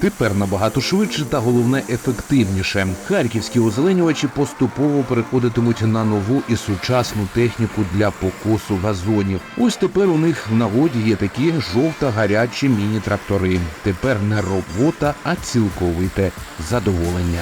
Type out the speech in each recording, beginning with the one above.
Тепер набагато швидше та головне ефективніше. Харківські озеленювачі поступово переходитимуть на нову і сучасну техніку для покосу газонів. Ось тепер у них в нагоді є такі жовта-гарячі міні-трактори. Тепер не робота, а цілковите задоволення.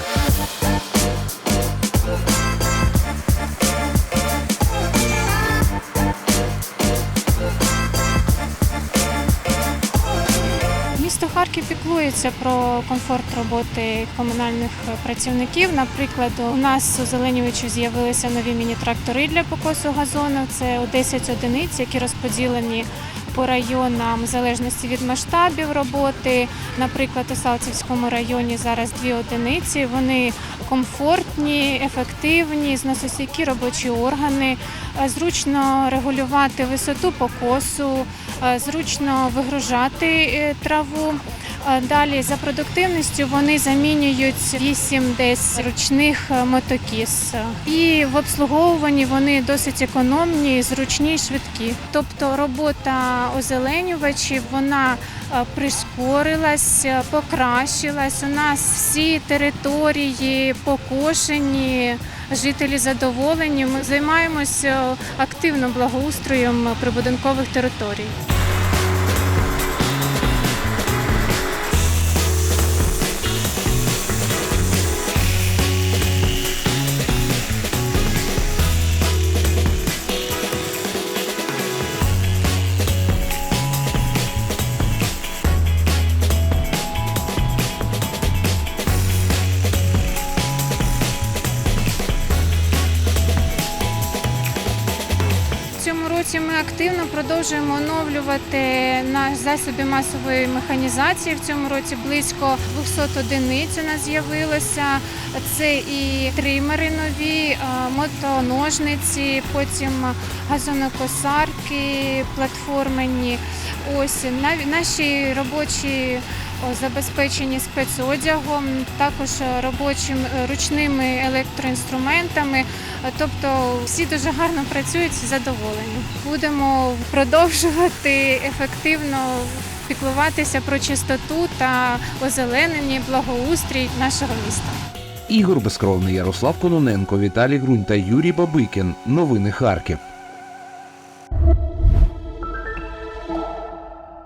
Місто Харків піклується про комфорт роботи комунальних працівників. Наприклад, у нас у Зеленівичі з'явилися нові міні-трактори для покосу газону. Це у 10 одиниць, які розподілені по районам в залежності від масштабів роботи. Наприклад, у Салтівському районі зараз дві одиниці. Вони комфортні, ефективні, зносостійкі робочі органи. Е, Зручно регулювати висоту покосу, е, зручно вигружати е, траву. Далі за продуктивністю вони замінюють 8 десь ручних е, мотокіс. І в обслуговуванні вони досить економні, зручні і швидкі. Тобто робота озеленювачів вона е, прискорилась, е, покращилась. У нас всі території покошені, жителі задоволені. Ми займаємося активно благоустроєм прибудинкових територій. Цьому році ми активно продовжуємо оновлювати наш засоби масової механізації. В цьому році близько 200 одиниць у нас з'явилося. Це і тримери нові, е, мотоножниці, потім газонокосарки, платформені. Ось наші робочі забезпечені спецодягом, також робочим е, ручними електроінструментами. Е, Тобто всі дуже гарно працюють задоволені. Будемо продовжувати ефективно піклуватися про чистоту та озеленення, благоустрій нашого міста. Ігор Безкровний, Ярослав Кононенко, Віталій Грунь та Юрій Бабикін. Новини Харків.